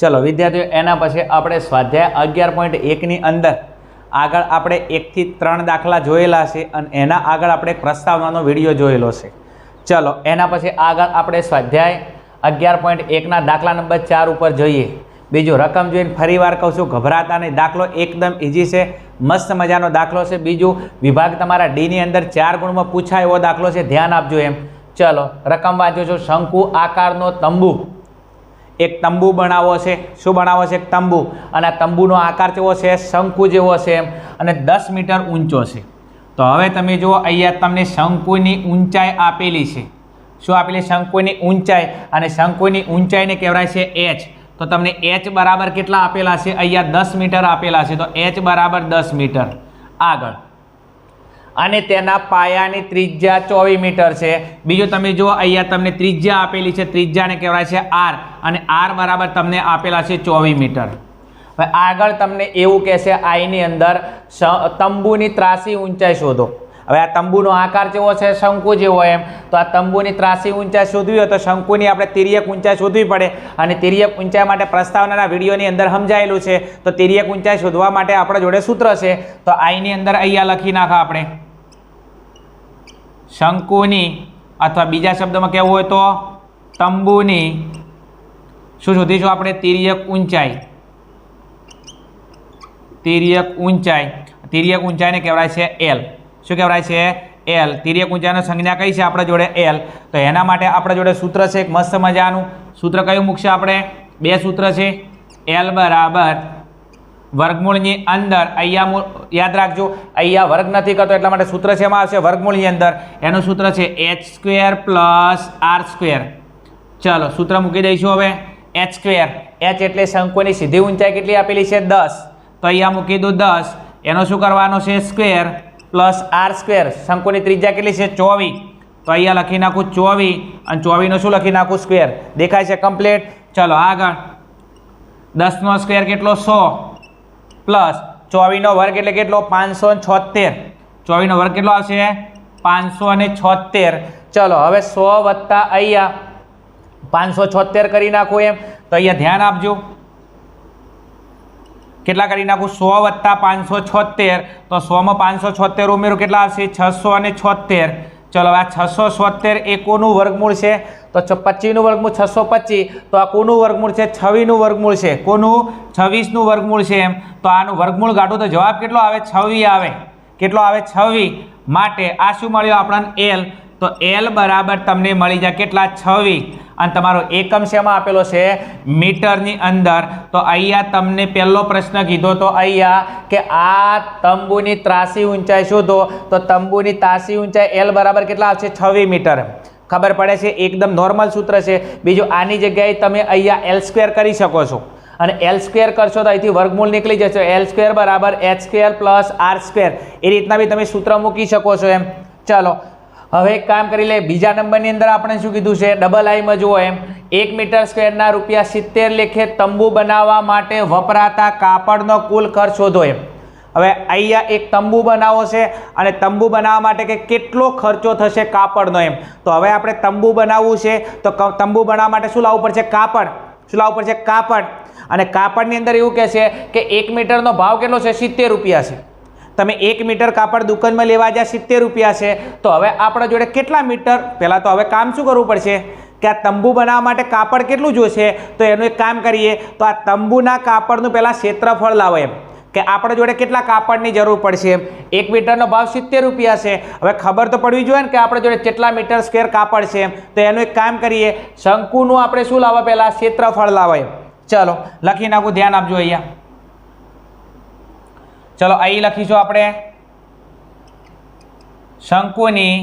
ચલો, વિદ્યાર્થીઓ, એના પછી આપણે સ્વાધ્યાય અગિયાર પોઈન્ટ એકની અંદર આગળ આપણે એકથી ત્રણ દાખલા જોયેલા છે અને એના આગળ આપણે પ્રસ્તાવનાનો વીડિયો જોયેલો છે. ચલો, એના પછી આગળ આપણે સ્વાધ્યાય અગિયાર પોઈન્ટ એકના દાખલા નંબર ચાર ઉપર જોઈએ. બીજું રકમ જોઈને ફરીવાર કહું છું ગભરાતા નહીં દાખલો એકદમ ઇઝી છે, મસ્ત મજાનો દાખલો છે. બીજું, વિભાગ તમારા ડીની અંદર ચાર ગુણમાં પૂછાય એવો દાખલો છે, ધ્યાન આપજો એમ. ચલો, રકમ વાંચો છો, શંકુ આકારનો તંબુ. એક તંબુ બનાવવો છે. શું બનાવવો છે? એક તંબુ. અને આ તંબુનો આકાર કેવો છે? શંકુ જેવો છે એમ. અને દસ મીટર ઊંચો છે. તો હવે તમે જુઓ, અહીંયા તમને શંકુની ઊંચાઈ આપેલી છે. શું આપેલી? શંકુની ઊંચાઈ. અને શંકુની ઊંચાઈને કહેવાય છે એચ તો તમને એચ બરાબર કેટલા આપેલા છે? અહીંયા દસ મીટર આપેલા છે. તો એચ બરાબર દસ મીટર. આગળ. અને તેના પાયાની ત્રિજ્યા ચોવીસ મીટર છે. બીજું તમે જુઓ, અહીંયા તમને ત્રિજ્યા આપેલી છે. ત્રિજ્યાને કહેવાય છે આર. અને આર બરાબર તમને આપેલા છે ચોવીસ મીટર. હવે આગળ તમને એવું કહેશે આઈની અંદર તંબુની ત્રાસી ઊંચાઈ શોધો. હવે આ તંબુનો આકાર જેવો છે, શંકુ જેવો એમ. તો આ તંબુની ત્રાસી ઊંચાઈ શોધવી હોય તો શંકુની આપણે તિર્યક ઊંચાઈ શોધવી પડે. અને તિર્યક ઊંચાઈ માટે પ્રસ્તાવનાના વિડીયોની અંદર સમજાયેલું છે. તો તિર્યક ઊંચાઈ શોધવા માટે આપણા જોડે સૂત્ર છે. તો આઈની અંદર અહીંયા લખી નાખા આપણે. શંકુની અથવા બીજા શબ્દમાં કહેવું હોય તો તંબુની. શું શોધીશું આપણે? તિર્યક ઊંચાઈ. તિર્યક ઊંચાઈ. તિર્યક ઊંચાઈને કહેવાય છે એલ શું કહેવાય છે? એલ તિર્યક ઊંચાઈનો સંજ્ઞા કઈ છે? આપણા જોડે એલ તો એના માટે આપણા જોડે સૂત્ર છે. એક મસ્ત મજાનું. સૂત્ર કયું મૂકશે આપણે? બે સૂત્ર છે. એલ બરાબર વર્ગમૂળની અંદર અહીંયા યાદ રાખજો, અહીંયા વર્ગ નથી કરતો, એટલા માટે સૂત્ર છે એમાં આવશે વર્ગમૂળની અંદર. એનું સૂત્ર છે H square plus R square ચલો, સૂત્ર મૂકી દઈશું હવે. એચ સ્ક્વેર એચ એટલે શંકુની સીધી ઊંચાઈ કેટલી આપેલી છે? દસ. તો અહીંયા મૂકી દઉં દસ. એનો શું કરવાનો છે? સ્ક્વેર પ્લસ આર સ્ક્વેર શંકુની ત્રિજ્યા કેટલી છે? ચોવીસ. તો અહીંયા લખી નાખું ચોવીસ. અને ચોવીસનો શું લખી નાખું? સ્ક્વેર દેખાય છે કમ્પ્લીટ ચલો, આગળ. દસનો સ્ક્વેર કેટલો? સો. પ્લસ ચોવીસનો વર્ગ એટલે કેટલો? પાંચસો છોતેર ચોવીસનો વર્ગ કેટલો આવશે? પાંચસો અને છોતેર ચલો, હવે સો વત્તા અહીંયા. પાંચસો છોતેર કરી નાખું એમ. તો અહીંયા ધ્યાન આપજો. કેટલા કરી નાખું? સો વત્તા પાંચસો છોતેર તો સોમાં પાંચસો છોતેર ઉમેરો, કેટલા આવશે? છસો અને છોતેર ચલો, આ છસો સોતેર એ કોનું વર્ગમૂળ છે? તો પચીસનું વર્ગમૂળ, છસો પચીસ. તો આ કોનું વર્ગમૂળ છે? છવ્વીસનું વર્ગમૂળ છે. કોનું? છવ્વીસનું વર્ગમૂળ છે એમ. તો આનું વર્ગમૂળ કાઢો તો જવાબ કેટલો આવે? છવ્વીસ આવે. કેટલો આવે? છવ્વીસ માટે આ શું મળ્યું આપણને? એલ તો એલ બરાબર તમને મળી જાય કેટલા? છવ્વીસ. અને તમારો એકમ શેમાં આપેલો છે? મીટરની અંદર. તો અહીંયા તમને પહેલો પ્રશ્ન કીધો તો અહીંયા કે આ તંબુની ત્રાસી ઊંચાઈ શોધો. તો તંબુની ત્રાસી ઊંચાઈ એલ બરાબર કેટલા આવશે? છવ્વીસ મીટર. ખબર પડે છે? એકદમ નોર્મલ સૂત્ર છે. બીજું આની જગ્યાએ તમે અહીંયા એલ સ્ક્વેર કરી શકો છો. અને એલ સ્ક્વેર કરશો તો અહીંથી વર્ગમૂળ નીકળી જશે. એલ સ્ક્વેર બરાબર H square plus R square એ રીતના બી તમે સૂત્ર મૂકી શકો છો એમ. ચાલો. હવે એક કામ કરી લે, બીજા નંબરની અંદર આપણે શું કીધું છે ડબલ આઈમાં જુઓ એમ. એક મીટર સ્ક્વેરના રૂપિયા સિત્તેર લેખે તંબુ બનાવવા માટે વપરાતા કાપડનો કુલ ખર્ચ શોધો એમ. હવે અહીંયા એક તંબુ બનાવો છે અને તંબુ બનાવવા માટે કે કેટલો ખર્ચો થશે કાપડનો એમ. તો હવે આપણે તંબુ બનાવવું છે, તો તંબુ બનાવવા માટે શું લાવવું પડશે? કાપડ. શું લાવવું પડશે? કાપડ. અને કાપડની અંદર એવું કહે છે કે એક મીટરનો ભાવ કેટલો છે? સિત્તેર રૂપિયા છે. તમે એક મીટર કાપડ દુકાનમાં લેવા જ્યાં સિત્તેર રૂપિયા છે, તો હવે આપણા જોડે કેટલા મીટર? પહેલાં તો હવે કામ શું કરવું પડશે? કે આ તંબુ બનાવવા માટે કાપડ કેટલું જોઈશે તો એનું એક કામ કરીએ. તો આ તંબુના કાપડનું પહેલાં ક્ષેત્રફળ લાવો એમ. કે આપણા જોડે કેટલા કાપડની જરૂર પડશે? એક મીટરનો ભાવ સિત્તેર રૂપિયા છે. હવે ખબર તો પડવી જોઈએ ને કે આપણા જોડે કેટલા મીટર સ્ક્વેર કાપડ છે તો એનું એક કામ કરીએ. શંકુનું આપણે શું લાવવા? પહેલાં ક્ષેત્રફળ લાવો એમ. ચલો, લખી નાખું. ધ્યાન આપજો અહીંયા. ચલો અહીં લખીશું આપણે. શંકુની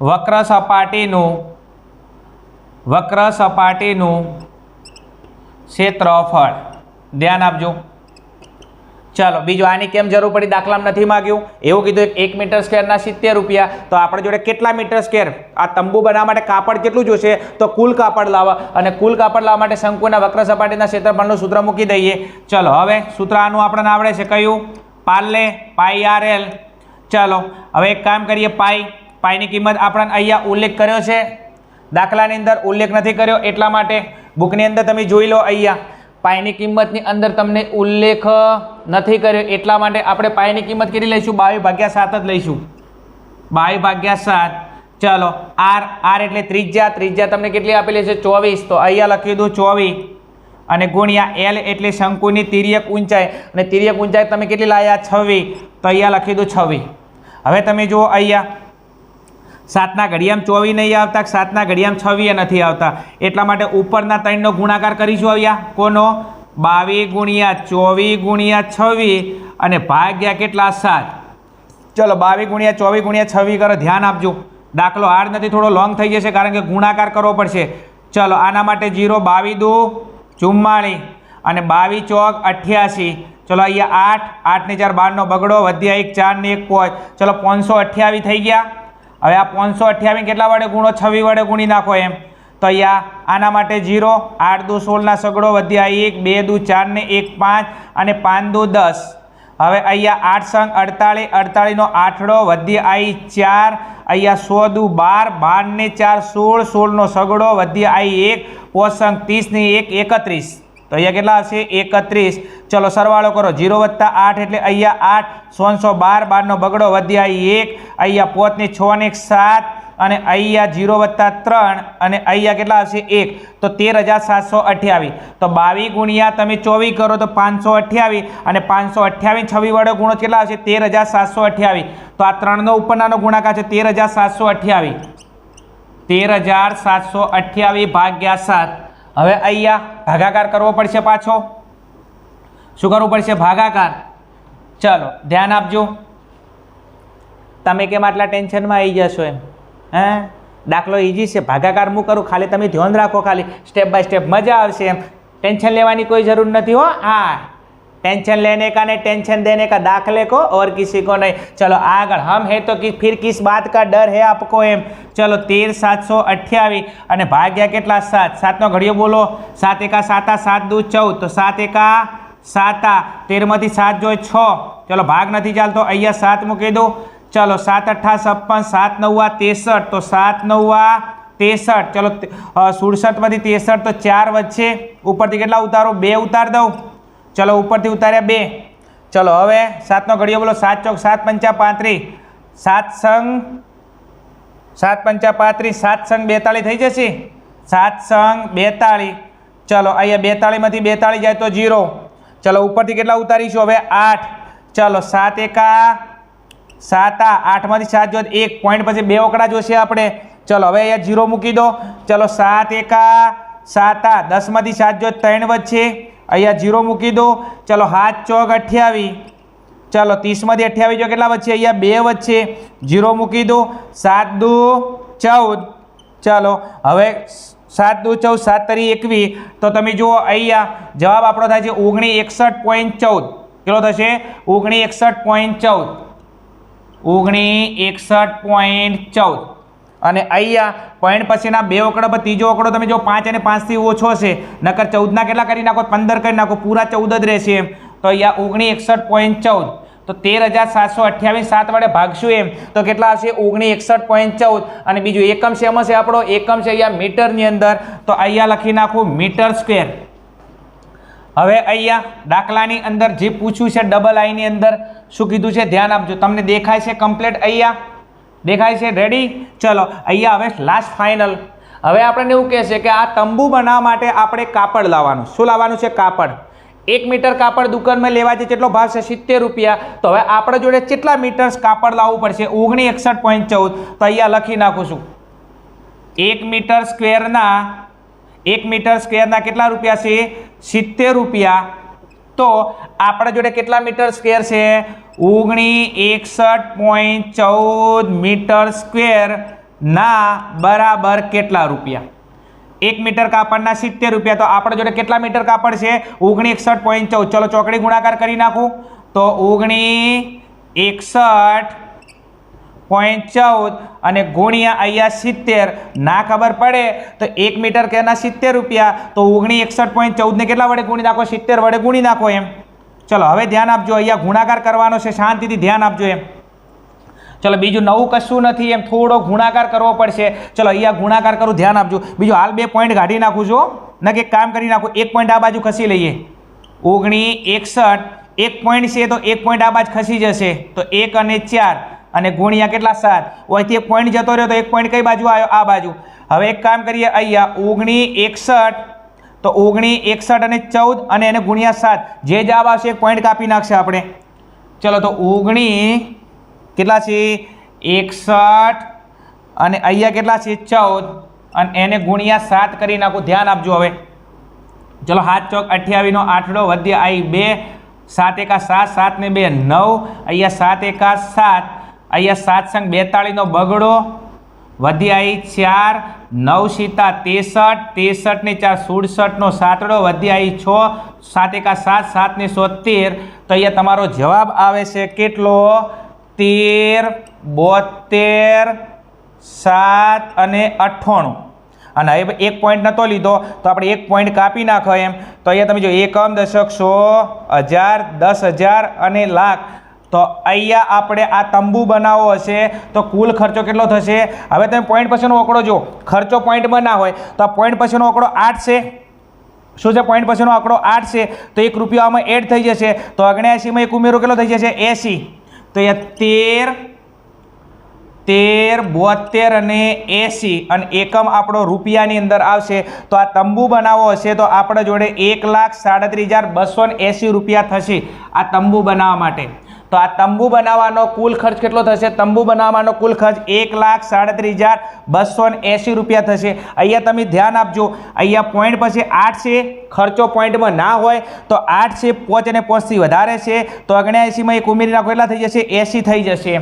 વક્ર સપાટીનું વક્ર સપાટીનું ક્ષેત્રફળ. ધ્યાન આપજો. ચાલો, બીજું આની કેમ જરૂર પડી? દાખલામાં નથી માગ્યું. એવું કીધું એક મીટર સ્કેરના સિત્તેર રૂપિયા. તો આપણે જોડે કેટલા મીટર સ્કેર? આ તંબુ બનાવવા માટે કાપડ કેટલું જોશે? તો કુલ કાપડ લાવવા અને કુલ કાપડ લાવવા માટે શંકુના વક્ર સપાટીના ક્ષેત્રફળનું સૂત્ર મૂકી દઈએ. ચલો, હવે સૂત્ર આનું આપણને આવડે છે કયું? પાર્લે, પાઈ આર એલ. ચાલો, હવે એક કામ કરીએ, પાઈ. પાઈની કિંમત આપણને અહીંયા ઉલ્લેખ કર્યો છે. દાખલાની અંદર ઉલ્લેખ નથી કર્યો એટલા માટે. બુકની અંદર તમે જોઈ લો અહીંયા. પાઈની કિંમતની અંદર તમને ઉલ્લેખ નથી કર્યો, એટલા માટે આપણે પાયની કિંમત કેટલી લઈશું? બાવીસ ભાગ્યા સાત જ લઈશું. બાવીસ ભાગ્યા સાત. ચલો, આર આર એટલે ત્રિજ્યા. ત્રિજ્યા તમને કેટલી આપેલી છે ચોવીસ. તો અહીંયા લખી દઉં ચોવીસ. અને ગુણ્યા એલ એટલે શંકુની તિર્યક ઊંચાઈ. અને તિર્યક ઊંચાઈ તમે કેટલી લાયા? છવ્વીસ. તો અહીંયા લખી દો છવ્વીસ. હવે તમે જુઓ અહીંયા. સાતના ઘડિયામાં ચોવી નહીં આવતા, સાતના ઘડિયામાં છવ્વીએ નથી આવતા. એટલા માટે ઉપરના ત્રણનો ગુણાકાર કરીશું અહીંયા. કોનો? બાવીસ ગુણ્યા ચોવીસ ગુણ્યા છવ્વીસ અને ભાગ્યા કેટલા સાત? ચલો બાવીસ ગુણ્યા ચોવીસ ગુણ્યા છવ્વીસ કરો, ધ્યાન આપજો. દાખલો હાર્ડ નથી, થોડો લોંગ થઈ જશે કારણ કે ગુણાકાર કરવો પડશે. ચલો આના માટે જીરો બાવીસ દુ ચુમ્માળીસ અને બાવીસ ચોક, અઠ્યાસી. ચલો અહીંયા આઠ આઠને ચાર, બારનો બગડો, વધ્યા એક, ચાર ને એક પોચ ચલો પાંચસો અઠ્યાવીસ થઈ ગયા. હવે આ પાંચસો અઠ્યાવીસ કેટલા વડે ગુણો? છવ્વીસ વડે ગુણી નાખો એમ. તો અહીંયા આના માટે જીરો, આઠ દુ સોળના સગડો વધ્યા એક, બે દુ ચાર ને એક, પાંચ અને પાંચ દુ દસ. હવે અહીંયા આઠ સંગ અડતાળીસ અડતાળીસનો આઠડો વધી આવી ચાર, અહીંયા સો દુ બાર બાર ને ચાર, સોળ, સોળનો સગડો વધી આવી એક પોસંગ ત્રીસની એક, એકત્રીસ. તો અહીંયા કેટલા હશે એકત્રીસ. ચલો સરવાળો કરો. જીરો વત્તા આઠ એટલે અહીંયા આઠ, સોનસો બાર, બારનો બગડો વધી આવી એક, અહીંયા પોતની છ ને એક સાત અને અહીંયા જીરો વત્તા ત્રણ અને અહીંયા કેટલા આવશે એક? તો તેર હજાર સાતસો અઠ્યાવીસ. તો બાવીસ ગુણ્યા તમે ચોવીસ કરો તો પાંચસો અઠ્યાવીસ અને પાંચસો અઠ્યાવીસ છવ્વીસ વડે ગુણો કેટલા આવશે? તેર હજાર સાતસો અઠ્યાવીસ. તો આ ત્રણનો ઉપરનાનો ગુણાકાર છે તેર હજાર સાતસો અઠ્યાવીસ. તેર હજાર સાતસો અઠ્યાવીસ ભાગ્યા સાત. હવે અહીંયા ભાગાકાર કરવો પડશે પાછો. શું કરવું પડશે? ભાગાકાર. ચલો, ધ્યાન આપજો. તમે કેમ આટલા ટેન્શનમાં આવી જશો એમ? હે દાખલો ઇઝી છે ભાગાકાર હું કરું ખાલી તમે ધ્યાન રાખો ખાલી સ્ટેપ બાય સ્ટેપ મજા આવશે એમ ટેન્શન લેવાની કોઈ જરૂર નથી હો હા टेंशन लेने का नहीं टेंशन देने का दाखले को और किसी को नहीं चलो આગળ હમ હે તો कि फिर किस बात का डर है आपको એમ ચલો તેર સાતસો અઠ્યાવીસ અને ભાગ્યા કેટલા સાત સાતનો ઘડિયો બોલો સાત એકા સાતા સાત દુ ચૌદ તો સાત એકા સાતા તેરમાંથી સાત જોઈએ છ ચલો ભાગ નથી ચાલતો અહીંયા સાત મૂકી દો ચલો સાત અઠ્ઠા છપ્પન, સાત નવ્વા તેસઠ તો સાત નવ્વા તેસઠ ચલો સુડસઠમાંથી તેસઠ તો ચાર વચ્ચે ઉપરથી કેટલા ઉતારો? બે ઉતાર દઉં. ચલો ઉપરથી ઉતાર્યા બે. ચલો હવે સાતનો ઘડિયો બોલો. સાત ચોક સાત પંચા પાંત્રીસ સાત સંગ, સાત પંચા પાંત્રીસ સાત સંગ બેતાળીસ થઈ જશે. સાત સંગ બેતાળીસ ચલો અહીંયા બેતાળીસમાંથી બેતાળીસ જાય તો જીરો ચલો ઉપરથી કેટલા ઉતારીશું? હવે આઠ. ચલો સાત એકા સાત આ આઠમાંથી સાત જો એક પોઈન્ટ પછી બે ઓકડા જોશે આપણે. ચલો, હવે અહીંયા જીરો મૂકી દો. ચલો, સાત એકા સાત આ, દસમાંથી સાત જો ત્રણ વચ્ચે અહીંયા જીરો મૂકી દો. ચલો, હાથ ચોક અઠ્યાવીસ ચલો, ત્રીસમાંથી અઠ્યાવીસ જો કેટલા વચ્ચે અહીંયા બે વચ્ચે જીરો મૂકી દો. સાત દુ ચૌદ. ચાલો, હવે સાત દુ ચૌદ, સાત તરી એકવીસ તો તમે જુઓ અહીંયા જવાબ આપણો થાય છે ઓગણી એકસઠ પોઈન્ટ ચૌદ. કેટલો થશે? ઓગણી એકસઠ પોઈન્ટ ચૌદ. ઓગણી એકસઠ પોઈન્ટ ચૌદ. અને અહીંયા પોઈન્ટ પછીના બે ઓકડો પર ત્રીજો ઓકડો તમે જો પાંચ અને પાંચથી ઓછો છે નકર ચૌદના કેટલા કરી નાખો? પંદર કરી નાખો, પૂરા ચૌદ જ રહેશે એમ. તો અહીંયા ઓગણી એકસઠ પોઈન્ટ ચૌદ. તો તેર હજાર સાતસો અઠ્યાવીસ, સાત વડે ભાગશું એમ. તો કેટલા હશે? ઓગણી એકસઠ પોઈન્ટ ચૌદ. અને બીજું એકમ શેમાં છે આપણો? એકમ છે અહીંયા મીટરની અંદર. તો અહીંયા લખી નાખું મીટર સ્ક્વેર. હવે અહીંયા દાખલાની અંદર જે પૂછ્યું છે ડબલ આઈની અંદર, શું કીધું છે? ધ્યાન આપજો. તમને દેખાય છે કમ્પ્લીટ અહીંયા? દેખાય છે? રેડી ચલો, અહીંયા હવે લાસ્ટ ફાઇનલ હવે આપણને એવું કહેશે કે આ તંબુ બનાવવા માટે આપણે કાપડ લાવવાનું. શું લાવવાનું છે? કાપડ. એક મીટર કાપડ દુકાનમાં લેવા છે કેટલો ભાવ છે? સિત્તેર રૂપિયા. તો હવે આપણે જોડે કેટલા મીટર્સ કાપડ લાવવું પડશે? ઓગણી, એકસઠ, પોઈન્ટ ચૌદ. તો અહીંયા લખી નાખું છું. એક મીટર સ્ક્વેરના, એક મીટર સ્ક્વેરના કેટલા રૂપિયા છે? સિત્તેર રૂપિયા. તો આપણા જોડે કેટલા મીટર સ્ક્વેર છે? ઓગણી, એકસઠ પોઈન્ટ ચૌદ મીટર સ્ક્વેર ના બરાબર કેટલા રૂપિયા? એક મીટર કાપડના સિત્તેર રૂપિયા. તો આપણા જોડે કેટલા મીટર કાપડ છે? ઓગણી, એકસઠ પોઈન્ટ ચૌદ. ચલો ચોકડી ગુણાકાર કરી નાખું. તો ઓગણી, એકસઠ પોઈન્ટ ચૌદ અને ગુણ્યા અહીંયા સિત્તેર. ના ખબર પડે તો એક મીટર કેના સિત્તેર રૂપિયા? તો ઓગણી એકસઠ પોઈન્ટ ચૌદને કેટલા વડે ગુણી નાખો? સિત્તેર વડે ગુણી નાખો એમ. ચલો, હવે ધ્યાન આપજો, અહીંયા ગુણાકાર કરવાનો છે, શાંતિથી ધ્યાન આપજો એમ. ચલો, બીજું નવું કશું નથી એમ, થોડો ગુણાકાર કરવો પડશે. ચલો, અહીંયા ગુણાકાર કરું, ધ્યાન આપજો. બીજું હાલ બે પોઈન્ટ કાઢી નાખું છું ના કે કામ કરી નાખો, એક પોઈન્ટ આ બાજુ ખસી લઈએ. ઓગણી એકસઠ, એક પોઈન્ટ છે તો એક પોઈન્ટ આ બાજુ ખસી જશે. તો એક અને ચાર અને ગુણ્યા કેટલા? સાત. અહીંથી એક પોઈન્ટ જતો રહ્યો તો એક પોઈન્ટ કઈ બાજુ આવ્યો? આ બાજુ. હવે એક કામ કરીએ અહીંયા. ઓગણી, એકસઠ. તો ઓગણી, એકસઠ અને ચૌદ અને એને ગુણ્યા સાત. જે જવાબ આવશે એક પોઈન્ટ કાપી નાખશે આપણે. ચલો તો ઓગણી કેટલા છે? એકસઠ. અને અહીંયા કેટલા છે? ચૌદ. અને એને ગુણ્યા સાત કરી નાખું. ધ્યાન આપજો હવે. ચલો હાથ ચોક અઠ્યાવીસનો આઠડો વધ્યા આવી બે. સાત એકા સાત સાત ને બે, નવ. અહીંયા સાત એકા સાત. અહીંયા સાતસંગ બેતાળીનો બગડો. વધી આવી ચાર, નવ સીતા ત્રેસઠ, ત્રેસઠની ચાર સુડસઠનો સાતડો વધી આવી છ, સાત એકા સાત, સાતની સોતેર તો અહીંયા તમારો જવાબ આવે છે કેટલો? તેર, બોતેર, સાત અને અઠ્ઠાણું. અને હવે એક પોઈન્ટ નહોતો લીધો, તો આપણે એક પોઈન્ટ કાપી નાખો એમ. તો અહીંયા તમે જો એકમ દશક સો, હજાર, દસ હજાર અને લાખ. તો અહીંયા આપણે આ તંબુ બનાવવો હશે, તો કુલ ખર્ચો કેટલો થશે? હવે તમે પોઈન્ટ પછીનો આંકડો જો ખર્ચો પોઈન્ટમાં ના હોય, તો આ પોઈન્ટ પછીનો આંકડો આઠ છે. શું છે? પોઈન્ટ પછીનો આંકડો આઠ છે. તો એક રૂપિયો આમાં એડ થઈ જશે. તો અગણ્યાસીમાં એક ઉમેરો કેટલો થઈ જશે? એસી તો અહીંયા તેર તેર બોતેર અને એંસી અને એકમ આપણો રૂપિયાની અંદર આવશે. તો આ તંબુ બનાવવો હશે, તો આપણા જોડે એક લાખ સાડત્રીસ હજાર બસો એંસી રૂપિયા થશે આ તંબુ બનાવવા માટે. તો આ તંબુ બનાવવાનો કુલ ખર્ચ કેટલો થશે? તંબુ બનાવવાનો કુલ ખર્ચ એક લાખ સાડત્રીસ હજાર બસો એંસી રૂપિયા થશે. અહીંયા તમે ધ્યાન આપજો, અહીંયા પોઈન્ટ પછી આઠ છે, ખર્ચો પોઈન્ટમાં ના હોય, તો આઠ છે, પોચ અને પોચથી વધારે છે, તો અગણ્યાએંસીમાં એક ઉમેરી નાખો, એટલા થઈ જશે એંસી થઈ જશે.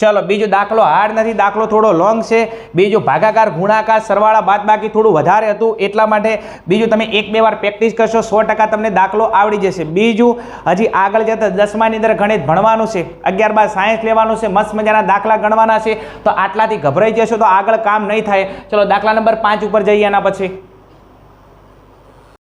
ચલો, બીજો દાખલો હાર્ડ નથી, દાખલો થોડો લોંગ છે. બીજું ભાગાકાર, ગુણાકાર, સરવાળા બાદ બાકી થોડું વધારે હતું, એટલા માટે બીજું તમે એક બે વાર પ્રેક્ટિસ કરશો, સો તમને દાખલો આવડી જશે. બીજું, હજી આગળ જતાં દસમાની અંદર ગણિત ભણવાનું છે અગિયાર બાર સાયન્સ લેવાનું છે, મસ્ત મજાના દાખલા ગણવાના છે, તો આટલાથી ગભરાઈ જશો તો આગળ કામ નહીં થાય. ચલો, દાખલા નંબર પાંચ ઉપર જઈએ એના પછી.